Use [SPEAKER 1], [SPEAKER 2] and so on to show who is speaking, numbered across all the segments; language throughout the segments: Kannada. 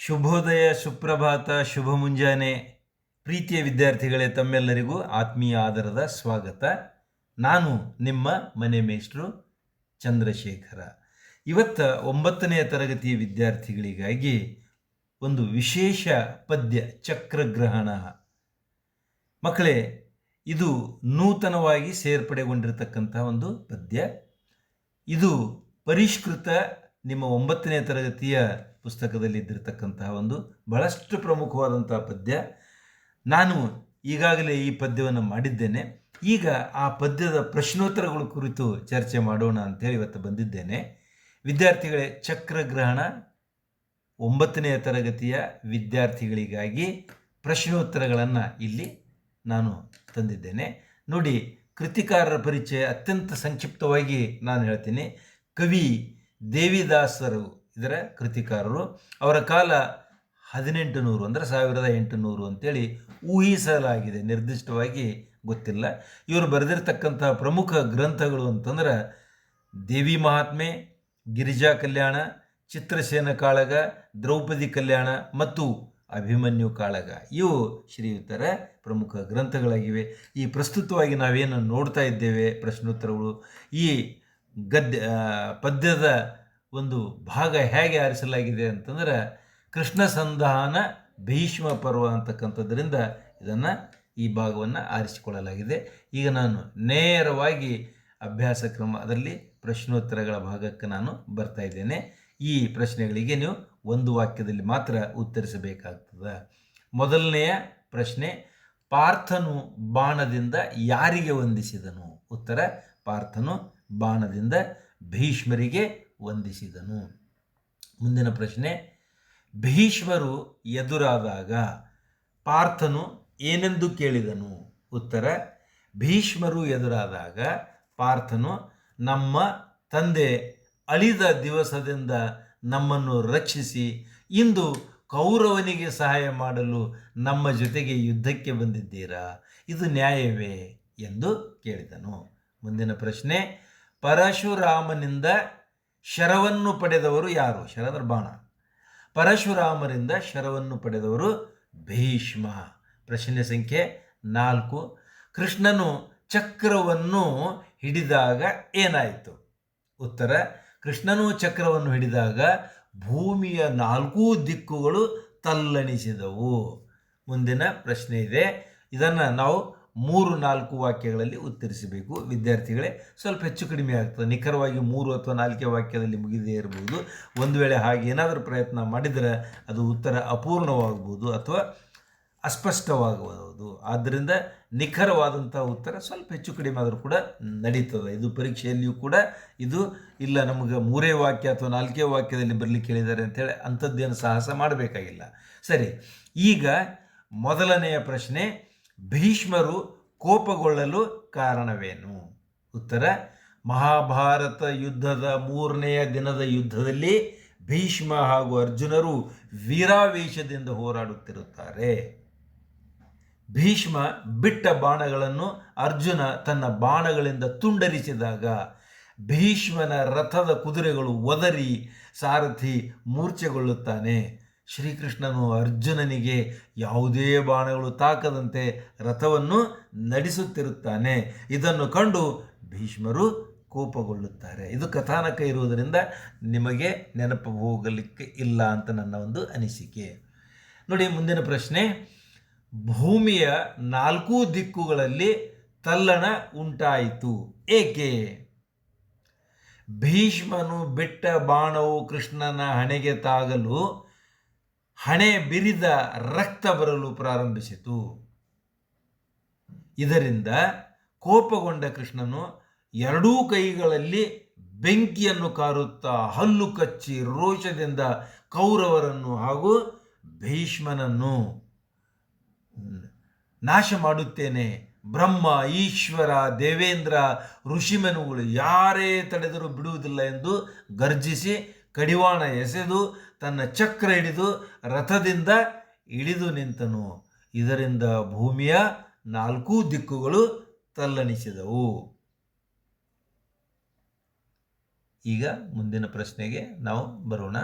[SPEAKER 1] ಶುಭೋದಯ, ಸುಪ್ರಭಾತ, ಶುಭ ಮುಂಜಾನೆ. ಪ್ರೀತಿಯ ವಿದ್ಯಾರ್ಥಿಗಳೇ, ತಮ್ಮೆಲ್ಲರಿಗೂ ಆತ್ಮೀಯ ಆದರದ ಸ್ವಾಗತ. ನಾನು ನಿಮ್ಮ ಮನೆ ಮೇಷ್ಟ್ರು ಚಂದ್ರಶೇಖರ. ಇವತ್ತು ಒಂಬತ್ತನೆಯ ತರಗತಿಯ ವಿದ್ಯಾರ್ಥಿಗಳಿಗಾಗಿ ಒಂದು ವಿಶೇಷ ಪದ್ಯ, ಚಕ್ರಗ್ರಹಣ. ಮಕ್ಕಳೇ, ಇದು ನೂತನವಾಗಿ ಸೇರ್ಪಡೆಗೊಂಡಿರತಕ್ಕಂಥ ಒಂದು ಪದ್ಯ. ಇದು ಪರಿಷ್ಕೃತ ನಿಮ್ಮ ಒಂಬತ್ತನೇ ತರಗತಿಯ ಪುಸ್ತಕದಲ್ಲಿ ಇದ್ದಿರತಕ್ಕಂತಹ ಒಂದು ಬಹಳಷ್ಟು ಪ್ರಮುಖವಾದಂತಹ ಪದ್ಯ. ನಾನು ಈಗಾಗಲೇ ಈ ಪದ್ಯವನ್ನು ಮಾಡಿದ್ದೇನೆ. ಈಗ ಆ ಪದ್ಯದ ಪ್ರಶ್ನೋತ್ತರಗಳ ಕುರಿತು ಚರ್ಚೆ ಮಾಡೋಣ ಅಂತೇಳಿ ಇವತ್ತು ಬಂದಿದ್ದೇನೆ. ವಿದ್ಯಾರ್ಥಿಗಳೇ, ಚಕ್ರಗ್ರಹಣ ಒಂಬತ್ತನೆಯ ತರಗತಿಯ ವಿದ್ಯಾರ್ಥಿಗಳಿಗಾಗಿ ಪ್ರಶ್ನೋತ್ತರಗಳನ್ನು ಇಲ್ಲಿ ನಾನು ತಂದಿದ್ದೇನೆ. ನೋಡಿ, ಕೃತಿಕಾರರ ಪರಿಚಯ ಅತ್ಯಂತ ಸಂಕ್ಷಿಪ್ತವಾಗಿ ನಾನು ಹೇಳ್ತೀನಿ. ಕವಿ ದೇವಿದಾಸರು ಇದರ ಕೃತಿಕಾರರು. ಅವರ ಕಾಲ ಹದಿನೆಂಟು ನೂರು ಅಂದರೆ ಸಾವಿರದ ಎಂಟುನೂರು ಅಂತೇಳಿ ಊಹಿಸಲಾಗಿದೆ. ನಿರ್ದಿಷ್ಟವಾಗಿ ಗೊತ್ತಿಲ್ಲ. ಇವರು ಬರೆದಿರ್ತಕ್ಕಂಥ ಪ್ರಮುಖ ಗ್ರಂಥಗಳು ಅಂತಂದ್ರೆ ದೇವಿ ಮಹಾತ್ಮೆ, ಗಿರಿಜಾ ಕಲ್ಯಾಣ, ಚಿತ್ರಸೇನ ಕಾಳಗ, ದ್ರೌಪದಿ ಕಲ್ಯಾಣ ಮತ್ತು ಅಭಿಮನ್ಯು ಕಾಳಗ. ಇವು ಶ್ರೀಯುತರ ಪ್ರಮುಖ ಗ್ರಂಥಗಳಾಗಿವೆ. ಈ ಪ್ರಸ್ತುತವಾಗಿ ನಾವೇನು ನೋಡ್ತಾ ಇದ್ದೇವೆ ಪ್ರಶ್ನೋತ್ತರಗಳು, ಈ ಗದ್ಯ ಪದ್ಯದ ಒಂದು ಭಾಗ ಹೇಗೆ ಆರಿಸಲಾಗಿದೆ ಅಂತಂದ್ರೆ ಕೃಷ್ಣ ಸಂಧಾನ ಭೀಷ್ಮ ಪರ್ವ ಅಂತಕ್ಕಂಥದ್ರಿಂದ ಇದನ್ನು ಈ ಭಾಗವನ್ನು ಆರಿಸಿಕೊಳ್ಳಲಾಗಿದೆ. ಈಗ ನಾನು ನೇರವಾಗಿ ಅಭ್ಯಾಸ ಕ್ರಮ ಅದರಲ್ಲಿ ಪ್ರಶ್ನೋತ್ತರಗಳ ಭಾಗಕ್ಕೆ ನಾನು ಬರ್ತಾ ಇದ್ದೇನೆ. ಈ ಪ್ರಶ್ನೆಗಳಿಗೆ ನೀವು ಒಂದು ವಾಕ್ಯದಲ್ಲಿ ಮಾತ್ರ ಉತ್ತರಿಸಬೇಕಾಗ್ತದೆ. ಮೊದಲನೆಯ ಪ್ರಶ್ನೆ, ಪಾರ್ಥನು ಬಾಣದಿಂದ ಯಾರಿಗೆ ವಂದಿಸಿದನು? ಉತ್ತರ, ಪಾರ್ಥನು ಬಾಣದಿಂದ ಭೀಷ್ಮರಿಗೆ ವಂದಿಸಿದನು. ಮುಂದಿನ ಪ್ರಶ್ನೆ, ಭೀಷ್ಮರು ಎದುರಾದಾಗ ಪಾರ್ಥನು ಏನೆಂದು ಕೇಳಿದನು? ಉತ್ತರ, ಭೀಷ್ಮರು ಎದುರಾದಾಗ ಪಾರ್ಥನು, ನಮ್ಮ ತಂದೆ ಅಳಿದ ದಿವಸದಿಂದ ನಮ್ಮನ್ನು ರಕ್ಷಿಸಿ, ಇಂದು ಕೌರವನಿಗೆ ಸಹಾಯ ಮಾಡಲು ನಮ್ಮ ಜೊತೆಗೆ ಯುದ್ಧಕ್ಕೆ ಬಂದಿದ್ದೀರಾ? ಇದು ನ್ಯಾಯವೇ? ಎಂದು ಕೇಳಿದನು. ಮುಂದಿನ ಪ್ರಶ್ನೆ, ಪರಶುರಾಮನಿಂದ ಶರವನ್ನು ಪಡೆದವರು ಯಾರು? ಶರ ಅಂದ್ರೆ ಬಾಣ. ಪರಶುರಾಮರಿಂದ ಶರವನ್ನು ಪಡೆದವರು ಭೀಷ್ಮ. ಪ್ರಶ್ನೆ ಸಂಖ್ಯೆ ನಾಲ್ಕು. ಕೃಷ್ಣನು ಚಕ್ರವನ್ನು ಹಿಡಿದಾಗ ಏನಾಯಿತು? ಉತ್ತರ, ಕೃಷ್ಣನು ಚಕ್ರವನ್ನು ಹಿಡಿದಾಗ ಭೂಮಿಯ ನಾಲ್ಕೂ ದಿಕ್ಕುಗಳು ತಲ್ಲಣಿಸಿದವು. ಮುಂದಿನ ಪ್ರಶ್ನೆ ಇದೆ. ಇದನ್ನು ನಾವು ಮೂರು ನಾಲ್ಕು ವಾಕ್ಯಗಳಲ್ಲಿ ಉತ್ತರಿಸಬೇಕು. ವಿದ್ಯಾರ್ಥಿಗಳೇ, ಸ್ವಲ್ಪ ಹೆಚ್ಚು ಕಡಿಮೆ ಆಗ್ತದೆ. ನಿಖರವಾಗಿ ಮೂರು ಅಥವಾ ನಾಲ್ಕೇ ವಾಕ್ಯದಲ್ಲಿ ಮುಗಿದೇ ಇರಬಹುದು ಒಂದು ವೇಳೆ ಹಾಗೆ ಏನಾದರೂ ಪ್ರಯತ್ನ ಮಾಡಿದರೆ ಅದು ಉತ್ತರ ಅಪೂರ್ಣವಾಗ್ಬೋದು ಅಥವಾ ಅಸ್ಪಷ್ಟವಾಗಬಹುದು. ಆದ್ದರಿಂದ ನಿಖರವಾದಂಥ ಉತ್ತರ ಸ್ವಲ್ಪ ಹೆಚ್ಚು ಕಡಿಮೆ ಆದರೂ ಕೂಡ ನಡೀತದೆ. ಇದು ಪರೀಕ್ಷೆಯಲ್ಲಿಯೂ ಕೂಡ ಇದು ಇಲ್ಲ, ನಮಗೆ ಮೂರೇ ವಾಕ್ಯ ಅಥವಾ ನಾಲ್ಕೇ ವಾಕ್ಯದಲ್ಲಿ ಬರಲಿಕ್ಕೆ ಹೇಳಿದ್ದಾರೆ ಅಂತೇಳಿ ಅಂಥದ್ದೇನು ಸಾಹಸ ಮಾಡಬೇಕಾಗಿಲ್ಲ. ಸರಿ, ಈಗ ಮೊದಲನೆಯ ಪ್ರಶ್ನೆ ಭೀಷ್ಮರು ಕೋಪಗೊಳ್ಳಲು ಕಾರಣವೇನು? ಉತ್ತರ, ಮಹಾಭಾರತ ಯುದ್ಧದ ಮೂರನೆಯ ದಿನದ ಯುದ್ಧದಲ್ಲಿ ಭೀಷ್ಮ ಹಾಗೂ ಅರ್ಜುನರು ವೀರಾವೇಶದಿಂದ ಹೋರಾಡುತ್ತಿರುತ್ತಾರೆ. ಭೀಷ್ಮ ಬಿಟ್ಟ ಬಾಣಗಳನ್ನು ಅರ್ಜುನ ತನ್ನ ಬಾಣಗಳಿಂದ ತುಂಡರಿಸಿದಾಗ ಭೀಷ್ಮನ ರಥದ ಕುದುರೆಗಳು ಒದರಿ ಸಾರಥಿ ಮೂರ್ಛೆಗೊಳ್ಳುತ್ತಾನೆ. ಶ್ರೀಕೃಷ್ಣನು ಅರ್ಜುನನಿಗೆ ಯಾವುದೇ ಬಾಣಗಳು ತಾಕದಂತೆ ರಥವನ್ನು ನಡೆಸುತ್ತಿರುತ್ತಾನೆ. ಇದನ್ನು ಕಂಡು ಭೀಷ್ಮರು ಕೋಪಗೊಳ್ಳುತ್ತಾರೆ. ಇದು ಕಥಾನಕ ಇರುವುದರಿಂದ ನಿಮಗೆ ನೆನಪು ಹೋಗಲಿಕ್ಕೆ ಇಲ್ಲ ಅಂತ ನನ್ನ ಒಂದು ಅನಿಸಿಕೆ. ನೋಡಿ, ಮುಂದಿನ ಪ್ರಶ್ನೆ. ಭೂಮಿಯ ನಾಲ್ಕೂ ದಿಕ್ಕುಗಳಲ್ಲಿ ತಲ್ಲಣ ಉಂಟಾಯಿತು. ಏಕೆ? ಭೀಷ್ಮನು ಬಿಟ್ಟ ಬಾಣವು ಕೃಷ್ಣನ ಹಣೆಗೆ ತಾಗಲು ಹಣೆ ಬಿರಿದ ರಕ್ತ ಬರಲು ಪ್ರಾರಂಭಿಸಿತು. ಇದರಿಂದ ಕೋಪಗೊಂಡ ಕೃಷ್ಣನು ಎರಡೂ ಕೈಗಳಲ್ಲಿ ಬೆಂಕಿಯನ್ನು ಕಾರುತ್ತಾ ಹಲ್ಲು ಕಚ್ಚಿ ರೋಷದಿಂದ ಕೌರವರನ್ನು ಹಾಗೂ ಭೀಷ್ಮನನ್ನು ನಾಶ ಮಾಡುತ್ತೇನೆ. ಬ್ರಹ್ಮ, ಈಶ್ವರ, ದೇವೇಂದ್ರ, ಋಷಿಮನುಗಳು ಯಾರೇ ತಡೆದರೂ ಬಿಡುವುದಿಲ್ಲ ಎಂದು ಗರ್ಜಿಸಿ ಕಡಿವಾಣ ಎಸೆದು ತನ್ನ ಚಕ್ರ ಹಿಡಿದು ರಥದಿಂದ ಇಳಿದು ನಿಂತನು. ಇದರಿಂದ ಭೂಮಿಯ ನಾಲ್ಕೂ ದಿಕ್ಕುಗಳು ತಲ್ಲಣಿಸಿದವು. ಈಗ ಮುಂದಿನ ಪ್ರಶ್ನೆಗೆ ನಾವು ಬರೋಣ.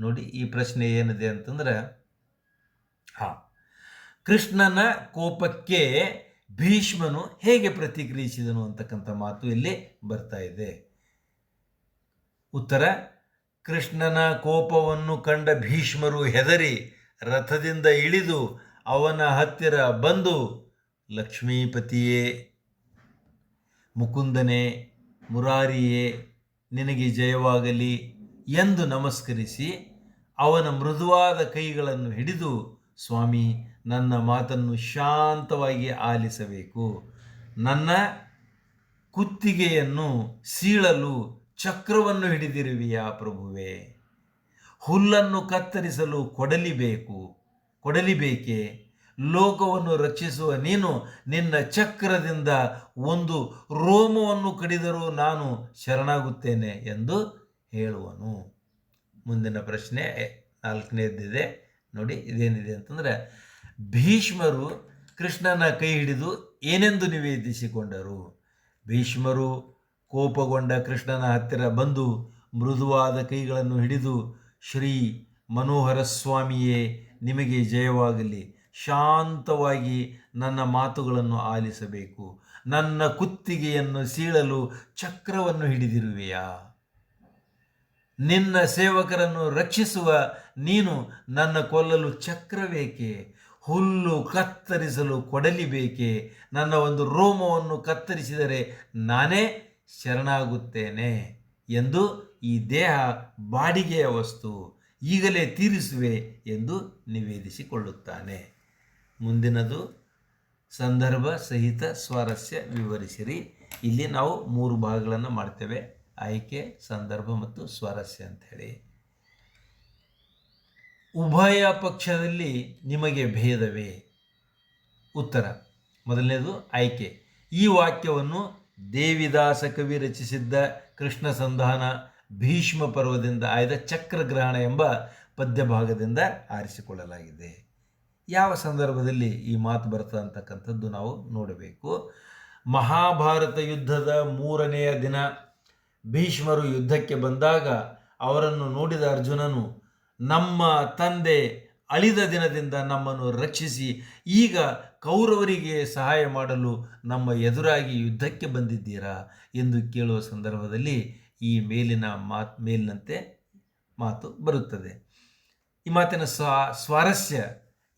[SPEAKER 1] ನೋಡಿ, ಈ ಪ್ರಶ್ನೆ ಏನಿದೆ ಅಂತಂದ್ರೆ, ಹಾ, ಕೃಷ್ಣನ ಕೋಪಕ್ಕೆ ಭೀಷ್ಮನು ಹೇಗೆ ಪ್ರತಿಕ್ರಿಯಿಸಿದನು ಅಂತಕ್ಕಂಥ ಮಾತು ಇಲ್ಲಿ ಬರ್ತಾ ಇದೆ. ಉತ್ತರ ಕೃಷ್ಣನ ಕೋಪವನ್ನು ಕಂಡ ಭೀಷ್ಮರು ಹೆದರಿ ರಥದಿಂದ ಇಳಿದು ಅವನ ಹತ್ತಿರ ಬಂದು, ಲಕ್ಷ್ಮೀಪತಿಯೇ, ಮುಕುಂದನೇ, ಮುರಾರಿಯೇ, ನಿನಗೆ ಜಯವಾಗಲಿ ಎಂದು ನಮಸ್ಕರಿಸಿ ಅವನ ಮೃದುವಾದ ಕೈಗಳನ್ನು ಹಿಡಿದು, ಸ್ವಾಮಿ, ನನ್ನ ಮಾತನ್ನು ಶಾಂತವಾಗಿ ಆಲಿಸಬೇಕು. ನನ್ನ ಕುತ್ತಿಗೆಯನ್ನು ಸೀಳಲು ಚಕ್ರವನ್ನು ಹಿಡಿದಿರುವೆಯಾ ಪ್ರಭುವೆ? ಹುಲ್ಲನ್ನು ಕತ್ತರಿಸಲು ಕೊಡಲಿಬೇಕು, ಕೊಡಲಿಬೇಕೆ? ಲೋಕವನ್ನು ರಕ್ಷಿಸುವ ನೀನು ನಿನ್ನ ಚಕ್ರದಿಂದ ಒಂದು ರೋಮವನ್ನು ಕಡಿದರೂ ನಾನು ಶರಣಾಗುತ್ತೇನೆ ಎಂದು ಹೇಳುವನು. ಮುಂದಿನ ಪ್ರಶ್ನೆ ನಾಲ್ಕನೇದಿದೆ ನೋಡಿ, ಇದೇನಿದೆ ಅಂತಂದರೆ, ಭೀಷ್ಮರು ಕೃಷ್ಣನ ಕೈ ಹಿಡಿದು ಏನೆಂದು ನಿವೇದಿಸಿಕೊಂಡರು? ಭೀಷ್ಮರು ಕೋಪಗೊಂಡ ಕೃಷ್ಣನ ಹತ್ತಿರ ಬಂದು ಮೃದುವಾದ ಕೈಗಳನ್ನು ಹಿಡಿದು, ಶ್ರೀ ಮನೋಹರ ಸ್ವಾಮಿಯೇ ನಿಮಗೆ ಜಯವಾಗಲಿ. ಶಾಂತವಾಗಿ ನನ್ನ ಮಾತುಗಳನ್ನು ಆಲಿಸಬೇಕು. ನನ್ನ ಕುತ್ತಿಗೆಯನ್ನು ಸೀಳಲು ಚಕ್ರವನ್ನು ಹಿಡಿದಿರುವೆಯಾ? ನಿನ್ನ ಸೇವಕರನ್ನು ರಕ್ಷಿಸುವ ನೀನು ನನ್ನ ಕೊಲ್ಲಲು ಚಕ್ರವೇಕೆ? ಹುಲ್ಲು ಕತ್ತರಿಸಲು ಕೊಡಲಿ ಬೇಕೆ? ನನ್ನ ಒಂದು ರೋಮವನ್ನು ಕತ್ತರಿಸಿದರೆ ನಾನೇ ಶರಣಾಗುತ್ತೇನೆ ಎಂದು ಈ ದೇಹ ಬಾಡಿಗೆಯ ವಸ್ತು ಈಗಲೇ ತೀರಿಸುವೆ ಎಂದು ನಿವೇದಿಸಿಕೊಳ್ಳುತ್ತಾನೆ. ಮುಂದಿನದು ಸಂದರ್ಭ ಸಹಿತ ಸ್ವಾರಸ್ಯ ವಿವರಿಸಿರಿ. ಇಲ್ಲಿ ನಾವು ಮೂರು ಭಾಗಗಳನ್ನು ಮಾಡ್ತೇವೆ. ಆಯ್ಕೆ, ಸಂದರ್ಭ ಮತ್ತು ಸ್ವಾರಸ್ಯ ಅಂಥೇಳಿ. ಉಭಯ ಪಕ್ಷದಲ್ಲಿ ನಿಮಗೆ ಭೇದವೇ? ಉತ್ತರ. ಮೊದಲನೇದು ಆಯ್ಕೆ. ಈ ವಾಕ್ಯವನ್ನು ದೇವಿದಾಸ ಕವಿ ರಚಿಸಿದ್ದ ಕೃಷ್ಣ ಸಂಧಾನ ಭೀಷ್ಮ ಪರ್ವದಿಂದ ಆಯ್ದ ಚಕ್ರಗ್ರಹಣ ಎಂಬ ಪದ್ಯಭಾಗದಿಂದ ಆರಿಸಿಕೊಳ್ಳಲಾಗಿದೆ. ಯಾವ ಸಂದರ್ಭದಲ್ಲಿ ಈ ಮಾತು ಬರ್ತದೆ ಅಂತಕ್ಕಂಥದ್ದು ನಾವು ನೋಡಬೇಕು. ಮಹಾಭಾರತ ಯುದ್ಧದ ಮೂರನೆಯ ದಿನ ಭೀಷ್ಮರು ಯುದ್ಧಕ್ಕೆ ಬಂದಾಗ ಅವರನ್ನು ನೋಡಿದ ಅರ್ಜುನನು, ನಮ್ಮ ತಂದೆ ಅಳಿದ ದಿನದಿಂದ ನಮ್ಮನ್ನು ರಕ್ಷಿಸಿ, ಈಗ ಕೌರವರಿಗೆ ಸಹಾಯ ಮಾಡಲು ನಮ್ಮ ಎದುರಾಗಿ ಯುದ್ಧಕ್ಕೆ ಬಂದಿದ್ದೀರಾ ಎಂದು ಕೇಳುವ ಸಂದರ್ಭದಲ್ಲಿ ಈ ಮೇಲಿನ ಮಾತು, ಮೇಲಿನಂತೆ ಮಾತು ಬರುತ್ತದೆ. ಈ ಮಾತಿನ ಸ್ವಾ, ಸ್ವಾರಸ್ಯ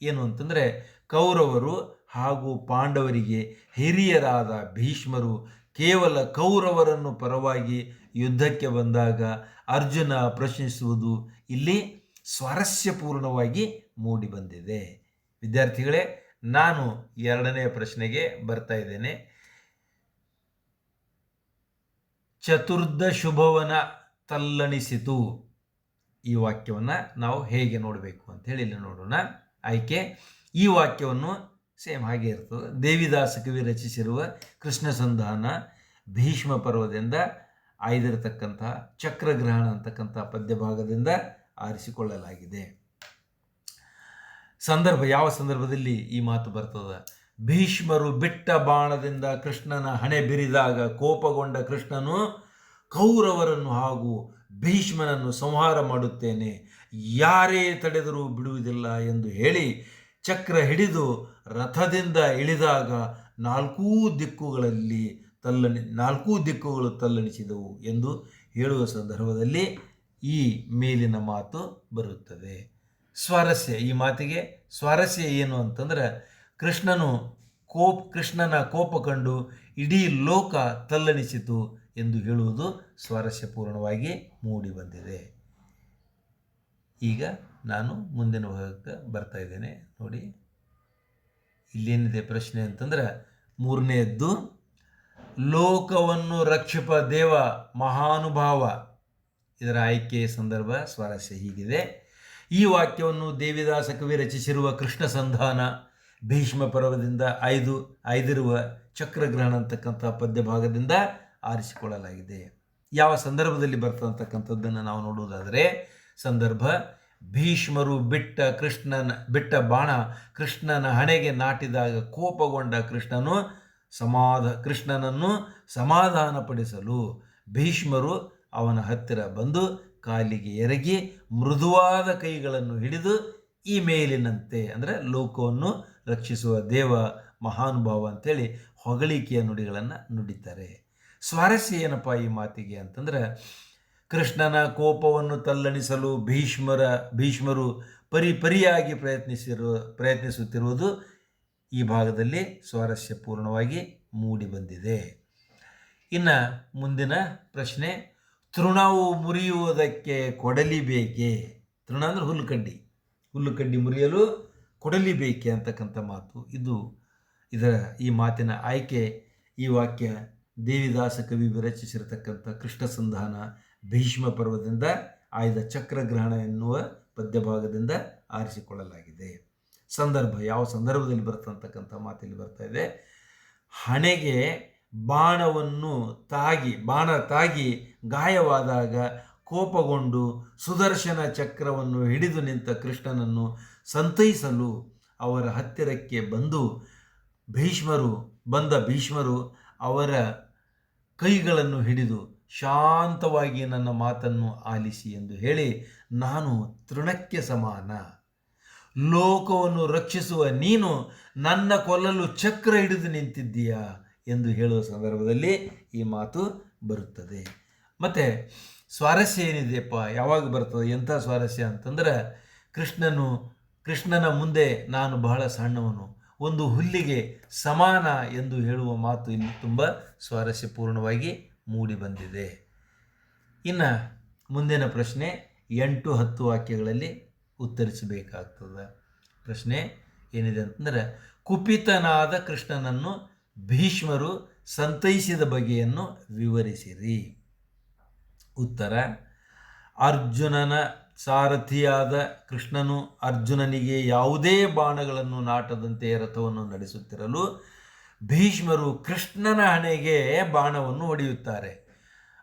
[SPEAKER 1] ಏನು ಅಂತಂದರೆ, ಕೌರವರು ಹಾಗೂ ಪಾಂಡವರಿಗೆ ಹಿರಿಯರಾದ ಭೀಷ್ಮರು ಕೇವಲ ಕೌರವರನ್ನು ಪರವಾಗಿ ಯುದ್ಧಕ್ಕೆ ಬಂದಾಗ ಅರ್ಜುನ ಪ್ರಶ್ನಿಸುವುದು ಇಲ್ಲಿ ಸ್ವಾರಸ್ಯಪೂರ್ಣವಾಗಿ ಮೂಡಿಬಂದಿದೆ. ವಿದ್ಯಾರ್ಥಿಗಳೇ ನಾನು ಎರಡನೇ ಪ್ರಶ್ನೆಗೆ ಬರ್ತಾ ಇದ್ದೇನೆ. ಚತುರ್ಧ ಶುಭವನ ತಲ್ಲಣಿಸಿತು. ಈ ವಾಕ್ಯವನ್ನು ನಾವು ಹೇಗೆ ನೋಡಬೇಕು ಅಂತ ಹೇಳಿ ಇಲ್ಲಿ ನೋಡೋಣ. ಆಯ್ಕೆ, ಈ ವಾಕ್ಯವನ್ನು ಸೇಮ್ ಹಾಗೆ ಇರ್ತದೆ. ದೇವಿದಾಸ ಕವಿ ರಚಿಸಿರುವ ಕೃಷ್ಣ ಸಂಧಾನ, ಭೀಷ್ಮ ಪರ್ವದಿಂದ ಆಯ್ದಿರತಕ್ಕಂತಹ ಚಕ್ರಗ್ರಹಣ ಅಂತಕ್ಕಂಥ ಪದ್ಯಭಾಗದಿಂದ ಆರಿಸಿಕೊಳ್ಳಲಾಗಿದೆ. ಸಂದರ್ಭ, ಯಾವ ಸಂದರ್ಭದಲ್ಲಿ ಈ ಮಾತು ಬರ್ತದೆ? ಭೀಷ್ಮರು ಬಿಟ್ಟ ಬಾಣದಿಂದ ಕೃಷ್ಣನ ಹಣೆ ಬಿರಿದಾಗ ಕೋಪಗೊಂಡ ಕೃಷ್ಣನು ಕೌರವರನ್ನು ಹಾಗೂ ಭೀಷ್ಮನನ್ನು ಸಂಹಾರ ಮಾಡುತ್ತೇನೆ. ಯಾರೇ ತಡೆದರೂ ಬಿಡುವುದಿಲ್ಲ ಎಂದು ಹೇಳಿ ಚಕ್ರ ಹಿಡಿದು ರಥದಿಂದ ಇಳಿದಾಗ ನಾಲ್ಕೂ ದಿಕ್ಕುಗಳಲ್ಲಿ ತಲ್ಲಣಿ, ನಾಲ್ಕೂ ದಿಕ್ಕುಗಳು ತಲ್ಲಣಿಸಿದವು ಎಂದು ಹೇಳುವ ಸಂದರ್ಭದಲ್ಲಿ ಈ ಮೇಲಿನ ಮಾತು ಬರುತ್ತದೆ. ಸ್ವಾರಸ್ಯ. ಈ ಮಾತಿಗೆ ಸ್ವಾರಸ್ಯ ಏನು ಅಂತಂದ್ರೆ, ಕೃಷ್ಣನು ಕೋಪ್, ಕೃಷ್ಣನ ಕೋಪ ಕಂಡು ಇಡೀ ಲೋಕ ತಲ್ಲಣಿಸಿತು ಎಂದು ಹೇಳುವುದು ಸ್ವಾರಸ್ಯಪೂರ್ಣವಾಗಿ ಮೂಡಿ ಬಂದಿದೆ ಈಗ ನಾನು ಮುಂದಿನ ಭಾಗಕ್ಕೆ ಬರ್ತಾ ಇದ್ದೇನೆ. ನೋಡಿ, ಇಲ್ಲೇನಿದೆ ಪ್ರಶ್ನೆ ಅಂತಂದ್ರೆ, ಮೂರನೆಯದ್ದು, ಲೋಕವನ್ನು ರಕ್ಷಿಪ ದೇವ ಮಹಾನುಭಾವ. ಇದರ ಆಯ್ಕೆಯ ಸಂದರ್ಭ ಸ್ವಾರಸ್ಯ ಹೀಗಿದೆ. ಈ ವಾಕ್ಯವನ್ನು ದೇವಿದಾಸ ಕವಿ ರಚಿಸಿರುವ ಕೃಷ್ಣ ಸಂಧಾನ ಭೀಷ್ಮ ಪರ್ವದಿಂದ ಐದು ಆಯ್ದಿರುವ ಚಕ್ರಗ್ರಹಣ ಅಂತಕ್ಕಂಥ ಪದ್ಯಭಾಗದಿಂದ ಆರಿಸಿಕೊಳ್ಳಲಾಗಿದೆ. ಯಾವ ಸಂದರ್ಭದಲ್ಲಿ ಬರ್ತಕ್ಕಂಥದ್ದನ್ನು ನಾವು ನೋಡುವುದಾದರೆ, ಸಂದರ್ಭ, ಭೀಷ್ಮರು ಬಿಟ್ಟ ಕೃಷ್ಣನ, ಬಿಟ್ಟ ಬಾಣ ಕೃಷ್ಣನ ಹಣೆಗೆ ನಾಟಿದಾಗ ಕೋಪಗೊಂಡ ಕೃಷ್ಣನು ಸಮಾಧ, ಕೃಷ್ಣನನ್ನು ಸಮಾಧಾನಪಡಿಸಲು ಭೀಷ್ಮರು ಅವನ ಹತ್ತಿರ ಬಂದು ಕಾಲಿಗೆ ಎರಗಿ ಮೃದುವಾದ ಕೈಗಳನ್ನು ಹಿಡಿದು ಈ ಮೇಲಿನಂತೆ ಅಂದರೆ ಲೋಕವನ್ನು ರಕ್ಷಿಸುವ ದೇವ ಮಹಾನುಭಾವ ಅಂಥೇಳಿ ಹೊಗಳಿಕೆಯ ನುಡಿಗಳನ್ನು ನುಡಿತಾರೆ. ಸ್ವಾರಸ್ಯ ಏನಪ್ಪ ಈ ಮಾತಿಗೆ ಅಂತಂದ್ರೆ, ಕೃಷ್ಣನ ಕೋಪವನ್ನು ತಲ್ಲಣಿಸಲು ಭೀಷ್ಮರ, ಭೀಷ್ಮರು ಪರಿಪರಿಯಾಗಿ ಪ್ರಯತ್ನಿಸಿರುವ ಪ್ರಯತ್ನಿಸುತ್ತಿರುವುದು ಈ ಭಾಗದಲ್ಲಿ ಸ್ವಾರಸ್ಯಪೂರ್ಣವಾಗಿ ಮೂಡಿಬಂದಿದೆ ಇನ್ನು ಮುಂದಿನ ಪ್ರಶ್ನೆ ತೃಣವು ಮುರಿಯುವುದಕ್ಕೆ ಕೊಡಲಿ ಬೇಕೆ? ತೃಣ ಅಂದರೆ ಹುಲ್ಲುಕಡ್ಡಿ ಹುಲ್ಲುಕಡ್ಡಿ ಮುರಿಯಲು ಕೊಡಲಿ ಬೇಕೆ ಅಂತಕ್ಕಂಥ ಮಾತು. ಇದು ಇದರ ಈ ಮಾತಿನ ಆಯ್ಕೆ. ಈ ವಾಕ್ಯ ದೇವಿದಾಸ ಕವಿ ವಿರಚಿಸಿರತಕ್ಕಂಥ ಕೃಷ್ಣ ಸಂಧಾನ ಭೀಷ್ಮ ಪರ್ವದಿಂದ ಆಯ್ದ ಚಕ್ರಗ್ರಹಣ ಎನ್ನುವ ಪದ್ಯಭಾಗದಿಂದ ಆರಿಸಿಕೊಳ್ಳಲಾಗಿದೆ. ಸಂದರ್ಭ ಯಾವ ಸಂದರ್ಭದಲ್ಲಿ ಬರ್ತಂತಕ್ಕಂಥ ಮಾತಿಲ್ಲಿ ಬರ್ತಾ ಇದೆ. ಹಣೆಗೆ ಬಾಣವನ್ನು ತಾಗಿ, ಬಾಣ ತಾಗಿ ಗಾಯವಾದಾಗ ಕೋಪಗೊಂಡು ಸುದರ್ಶನ ಚಕ್ರವನ್ನು ಹಿಡಿದು ನಿಂತ ಕೃಷ್ಣನನ್ನು ಸಂತೈಸಲು ಅವರ ಹತ್ತಿರಕ್ಕೆ ಬಂದು ಭೀಷ್ಮರು, ಬಂದ ಭೀಷ್ಮರು ಅವರ ಕೈಗಳನ್ನು ಹಿಡಿದು ಶಾಂತವಾಗಿ ನನ್ನ ಮಾತನ್ನು ಆಲಿಸಿ ಎಂದು ಹೇಳಿ ನಾನು ತೃಣಕ್ಕೆ ಸಮಾನ. ಲೋಕವನ್ನು ರಕ್ಷಿಸುವ ನೀನು ನನ್ನ ಕೊಲ್ಲಲು ಚಕ್ರ ಹಿಡಿದು ನಿಂತಿದ್ದೀಯಾ? ಎಂದು ಹೇಳುವ ಸಂದರ್ಭದಲ್ಲಿ ಈ ಮಾತು ಬರುತ್ತದೆ. ಮತ್ತು ಸ್ವಾರಸ್ಯ ಏನಿದೆಯಪ್ಪ ಯಾವಾಗ ಬರ್ತದೆ? ಎಂಥ ಸ್ವಾರಸ್ಯ ಅಂತಂದ್ರೆ, ಕೃಷ್ಣನು, ಕೃಷ್ಣನ ಮುಂದೆ ನಾನು ಬಹಳ ಸಣ್ಣವನು, ಒಂದು ಹುಲ್ಲಿಗೆ ಸಮಾನ ಎಂದು ಹೇಳುವ ಮಾತು ಇಲ್ಲಿ ತುಂಬ ಸ್ವಾರಸ್ಯಪೂರ್ಣವಾಗಿ ಮೂಡಿ ಬಂದಿದೆ. ಇನ್ನು ಮುಂದಿನ ಪ್ರಶ್ನೆ, ಎಂಟು ಹತ್ತು ವಾಕ್ಯಗಳಲ್ಲಿ ಉತ್ತರಿಸಬೇಕಾಗ್ತದೆ. ಪ್ರಶ್ನೆ ಏನಿದೆ ಅಂತಂದರೆ, ಕುಪಿತನಾದ ಕೃಷ್ಣನನ್ನು ಭೀಷ್ಮರು ಸಂತೈಸಿದ ಬಗೆಯನ್ನು ವಿವರಿಸಿರಿ. ಉತ್ತರ, ಅರ್ಜುನನ ಸಾರಥಿಯಾದ ಕೃಷ್ಣನು ಅರ್ಜುನನಿಗೆ ಯಾವುದೇ ಬಾಣಗಳನ್ನು ನಾಟದಂತೆ ರಥವನ್ನು ನಡೆಸುತ್ತಿರಲು ಭೀಷ್ಮರು ಕೃಷ್ಣನ ಹಣೆಗೆ ಬಾಣವನ್ನು ಹೊಡೆಯುತ್ತಾರೆ.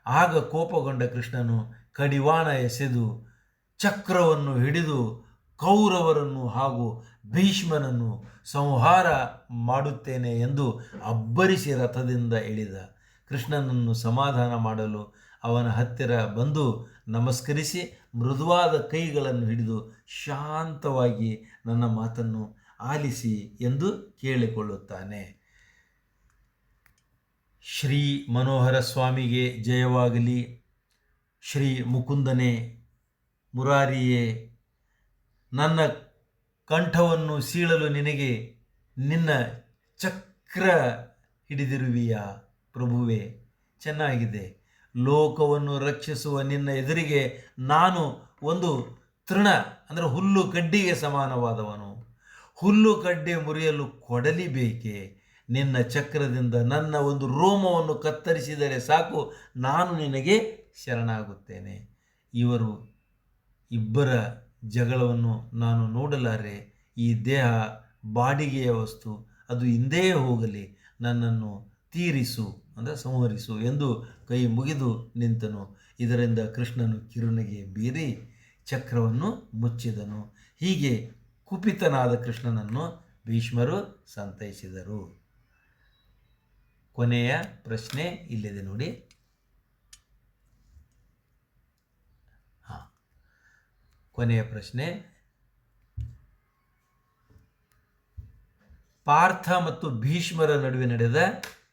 [SPEAKER 1] ಆಗ ಕೋಪಗೊಂಡ ಕೃಷ್ಣನು ಕಡಿವಾಣ ಎಸೆದು ಚಕ್ರವನ್ನು ಹಿಡಿದು ಕೌರವರನ್ನು ಹಾಗೂ ಭೀಷ್ಮನನ್ನು ಸಂಹಾರ ಮಾಡುತ್ತೇನೆ ಎಂದು ಅಬ್ಬರಿಸಿ ರಥದಿಂದ ಇಳಿದ. ಕೃಷ್ಣನನ್ನು ಸಮಾಧಾನ ಮಾಡಲು ಅವನ ಹತ್ತಿರ ಬಂದು ನಮಸ್ಕರಿಸಿ ಮೃದುವಾದ ಕೈಗಳನ್ನು ಹಿಡಿದು ಶಾಂತವಾಗಿ ನನ್ನ ಮಾತನ್ನು ಆಲಿಸಿ ಎಂದು ಕೇಳಿಕೊಳ್ಳುತ್ತಾನೆ. ಶ್ರೀ ಮನೋಹರ ಸ್ವಾಮಿಗೆ ಜಯವಾಗಲಿ. ಶ್ರೀ ಮುಕುಂದನೆ ಮುರಾರಿಯೇ, ನನ್ನ ಕಂಠವನ್ನು ಸೀಳಲು ನಿನಗೆ ನಿನ್ನ ಚಕ್ರ ಹಿಡಿದಿರುವಿಯ? ಪ್ರಭುವೆ, ಚೆನ್ನಾಗಿದೆ. ಲೋಕವನ್ನು ರಕ್ಷಿಸುವ ನಿನ್ನ ಎದುರಿಗೆ ನಾನು ಒಂದು ತೃಣ, ಅಂದರೆ ಹುಲ್ಲು ಕಡ್ಡಿಗೆ ಸಮಾನವಾದವನು. ಹುಲ್ಲು ಕಡ್ಡಿ ಮುರಿಯಲು ಕೊಡಲಿ ಬೇಕೆ? ನಿನ್ನ ಚಕ್ರದಿಂದ ನನ್ನ ಒಂದು ರೋಮವನ್ನು ಕತ್ತರಿಸಿದರೆ ಸಾಕು, ನಾನು ನಿನಗೆ ಶರಣಾಗುತ್ತೇನೆ. ಇವರು ಇಬ್ಬರ ಜಗಳವನ್ನು ನಾನು ನೋಡಲಾರೆ, ಈ ದೇಹ ಬಾಡಿಗೆಯ ವಸ್ತು, ಅದು ಹಿಂದೇ ಹೋಗಲಿ, ನನ್ನನ್ನು ತೀರಿಸು, ಅಂದರೆ ಸಂಹರಿಸು ಎಂದು ಕೈ ಮುಗಿದು ನಿಂತನು. ಇದರಿಂದ ಕೃಷ್ಣನು ಕಿರುನಿಗೆ ಬೀರಿ ಚಕ್ರವನ್ನು ಮುಚ್ಚಿದನು. ಹೀಗೆ ಕುಪಿತನಾದ ಕೃಷ್ಣನನ್ನು ಭೀಷ್ಮರು ಸಂತೈಸಿದರು. ಕೊನೆಯ ಪ್ರಶ್ನೆ ಇಲ್ಲಿದೆ ನೋಡಿ. ಕೊನೆಯ ಪ್ರಶ್ನೆ. ಪಾರ್ಥ ಮತ್ತು ಭೀಷ್ಮರ ನಡುವೆ ನಡೆದ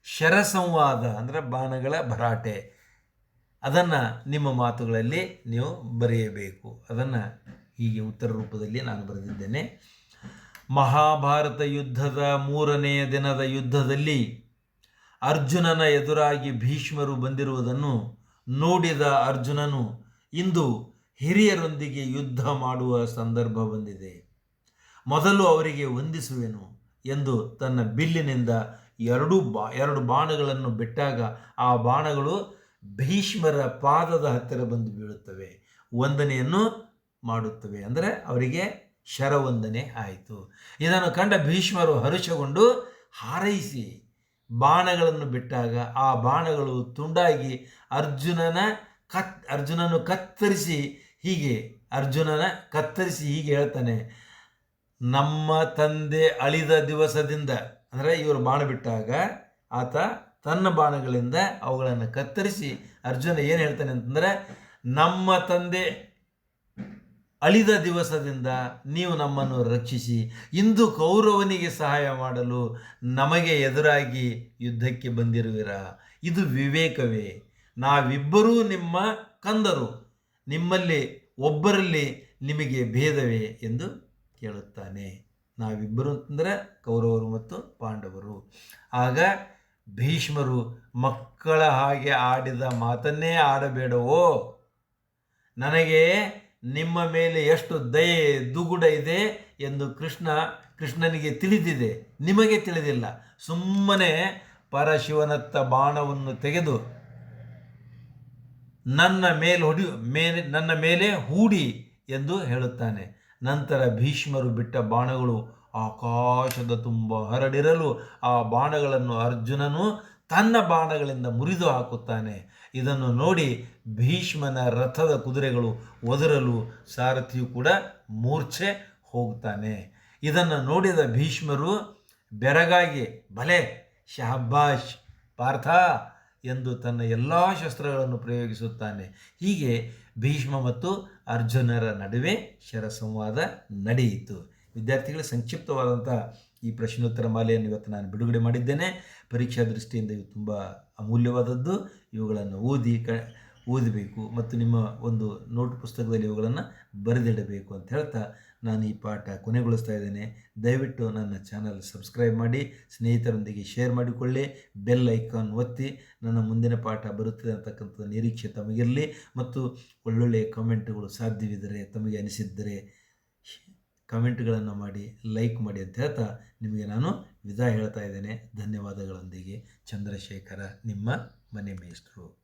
[SPEAKER 1] ಶರಸಂವಾದ ಅಂದರೆ ಬಾಣಗಳ ಭರಾಟೆ. ಅದನ್ನು ನಿಮ್ಮ ಮಾತುಗಳಲ್ಲಿ ನೀವು ಬರೆಯಬೇಕು. ಅದನ್ನು ಹೀಗೆ ಉತ್ತರ ರೂಪದಲ್ಲಿ ನಾನು ಬರೆದಿದ್ದೇನೆ. ಮಹಾಭಾರತ ಯುದ್ಧದ ಮೂರನೆಯ ದಿನದ ಯುದ್ಧದಲ್ಲಿ ಅರ್ಜುನನ ಎದುರಾಗಿ ಭೀಷ್ಮರು ಬಂದಿರುವುದನ್ನು ನೋಡಿದ ಅರ್ಜುನನು ಇಂದು ಹಿರಿಯರೊಂದಿಗೆ ಯುದ್ಧ ಮಾಡುವ ಸಂದರ್ಭ ಬಂದಿದೆ. ಮೊದಲು ಅವರಿಗೆ ವಂದಿಸುವೆನು ಎಂದು ತನ್ನ ಬಿಲ್ಲಿನಿಂದ ಎರಡು ಬಾ, ಎರಡು ಬಾಣಗಳನ್ನು ಬಿಟ್ಟಾಗ ಆ ಬಾಣಗಳು ಭೀಷ್ಮರ ಪಾದದ ಹತ್ತಿರ ಬಂದು ಬೀಳುತ್ತವೆ. ವಂದನೆಯನ್ನು ಮಾಡುತ್ತವೆ. ಅಂದರೆ ಅವರಿಗೆ ಶರವಂದನೆ ಆಯಿತು. ಇದನ್ನು ಕಂಡ ಭೀಷ್ಮರು ಹರುಷಗೊಂಡು ಹಾರೈಸಿ ಬಾಣಗಳನ್ನು ಬಿಟ್ಟಾಗ ಆ ಬಾಣಗಳು ತುಂಡಾಗಿ ಅರ್ಜುನನ ಕತ್, ಅರ್ಜುನನು ಕತ್ತರಿಸಿ ಹೀಗೆ ಅರ್ಜುನನ ಕತ್ತರಿಸಿ ಹೀಗೆ ಹೇಳ್ತಾನೆ, ನಮ್ಮ ತಂದೆ ಅಳಿದ ದಿವಸದಿಂದ, ಅಂದರೆ ಇವರು ಬಾಣ ಬಿಟ್ಟಾಗ ಆತ ತನ್ನ ಬಾಣಗಳಿಂದ ಅವುಗಳನ್ನು ಕತ್ತರಿಸಿ ಅರ್ಜುನ ಏನು ಹೇಳ್ತಾನೆ ಅಂತಂದರೆ, ನಮ್ಮ ತಂದೆ ಅಳಿದ ದಿವಸದಿಂದ ನೀವು ನಮ್ಮನ್ನು ರಕ್ಷಿಸಿ, ಇಂದು ಕೌರವನಿಗೆ ಸಹಾಯ ಮಾಡಲು ನಮಗೆ ಎದುರಾಗಿ ಯುದ್ಧಕ್ಕೆ ಬಂದಿರುವಿರಾ? ಇದು ವಿವೇಕವೇ. ನಾವಿಬ್ಬರೂ ನಿಮ್ಮ ಕಂದರು. ನಿಮ್ಮಲ್ಲಿ ಒಬ್ಬರಲ್ಲಿ ನಿಮಗೆ ಭೇದವೇ ಎಂದು ಕೇಳುತ್ತಾನೆ. ನಾವಿಬ್ಬರು ಅಂತಂದರೆ ಕೌರವರು ಮತ್ತು ಪಾಂಡವರು. ಆಗ ಭೀಷ್ಮರು ಮಕ್ಕಳ ಹಾಗೆ ಆಡಿದ ಮಾತನ್ನೇ ಆಡಬೇಡವೋ? ನನಗೆ ನಿಮ್ಮ ಮೇಲೆ ಎಷ್ಟು ದಯೆ, ದುಗುಡ ಇದೆ ಎಂದು ಕೃಷ್ಣ, ಕೃಷ್ಣನಿಗೆ ತಿಳಿದಿದೆ. ನಿಮಗೆ ತಿಳಿದಿಲ್ಲ. ಸುಮ್ಮನೆ ಪರಶಿವನತ್ತ ಬಾಣವನ್ನು ತೆಗೆದು ನನ್ನ ಮೇಲೆ ಹೊಡಿ, ಮೇಲೆ, ನನ್ನ ಮೇಲೆ ಹೂಡಿ ಎಂದು ಹೇಳುತ್ತಾನೆ. ನಂತರ ಭೀಷ್ಮರು ಬಿಟ್ಟ ಬಾಣಗಳು ಆಕಾಶದ ತುಂಬ ಹರಡಿರಲು ಆ ಬಾಣಗಳನ್ನು ಅರ್ಜುನನು ತನ್ನ ಬಾಣಗಳಿಂದ ಮುರಿದು ಹಾಕುತ್ತಾನೆ. ಇದನ್ನು ನೋಡಿ ಭೀಷ್ಮನ ರಥದ ಕುದುರೆಗಳು ಒದರಲು ಸಾರಥಿಯು ಕೂಡ ಮೂರ್ಛೆ ಹೋಗ್ತಾನೆ ಇದನ್ನು ನೋಡಿದ ಭೀಷ್ಮರು ಬೆರಗಾಗಿ ಭಲೆ ಶಹಬ್ಬಾಷ್, ಪಾರ್ಥ ಎಂದು ತನ್ನ ಎಲ್ಲ ಶಸ್ತ್ರಗಳನ್ನು ಪ್ರಯೋಗಿಸುತ್ತಾನೆ. ಹೀಗೆ ಭೀಷ್ಮ ಮತ್ತು ಅರ್ಜುನರ ನಡುವೆ ಶರಸಂವಾದ ನಡೆಯಿತು. ವಿದ್ಯಾರ್ಥಿಗಳ ಸಂಕ್ಷಿಪ್ತವಾದಂಥ ಈ ಪ್ರಶ್ನೋತ್ತರ ಮಾಲೆಯನ್ನು ಇವತ್ತು ನಾನು ಬಿಡುಗಡೆ ಮಾಡಿದ್ದೇನೆ. ಪರೀಕ್ಷಾ ದೃಷ್ಟಿಯಿಂದ ಇವು ತುಂಬ ಅಮೂಲ್ಯವಾದದ್ದು. ಇವುಗಳನ್ನು ಓದಿ ಕ ಓದಬೇಕು ಮತ್ತು ನಿಮ್ಮ ಒಂದು ನೋಟ್ ಪುಸ್ತಕದಲ್ಲಿ ಇವುಗಳನ್ನು ಬರೆದಿಡಬೇಕು ಅಂತ ಹೇಳ್ತಾ ನಾನು ಈ ಪಾಠ ಕೊನೆಗೊಳಿಸ್ತಾ ಇದ್ದೇನೆ. ದಯವಿಟ್ಟು ನನ್ನ ಚಾನಲ್ ಸಬ್ಸ್ಕ್ರೈಬ್ ಮಾಡಿ, ಸ್ನೇಹಿತರೊಂದಿಗೆ ಶೇರ್ ಮಾಡಿಕೊಳ್ಳಿ ಬೆಲ್ ಐಕಾನ್ ಒತ್ತಿ, ನನ್ನ ಮುಂದಿನ ಪಾಠ ಬರುತ್ತದೆ ಅಂತಕ್ಕಂಥ ನಿರೀಕ್ಷೆ ತಮಗಿರಲಿ ಮತ್ತು ಒಳ್ಳೊಳ್ಳೆಯ ಕಮೆಂಟ್ಗಳು ಸಾಧ್ಯವಿದ್ದರೆ, ತಮಗೆ ಅನಿಸಿದ್ದರೆ ಕಮೆಂಟ್ಗಳನ್ನು ಮಾಡಿ ಲೈಕ್ ಮಾಡಿ ಅಂತ ಹೇಳ್ತಾ ನಿಮಗೆ ನಾನು ವಿದಾಯ ಹೇಳ್ತಾ ಇದ್ದೇನೆ. ಧನ್ಯವಾದಗಳೊಂದಿಗೆ. ಚಂದ್ರಶೇಖರ, ನಿಮ್ಮ ಮನೆ ಮೇಷ್ಟ್ರು.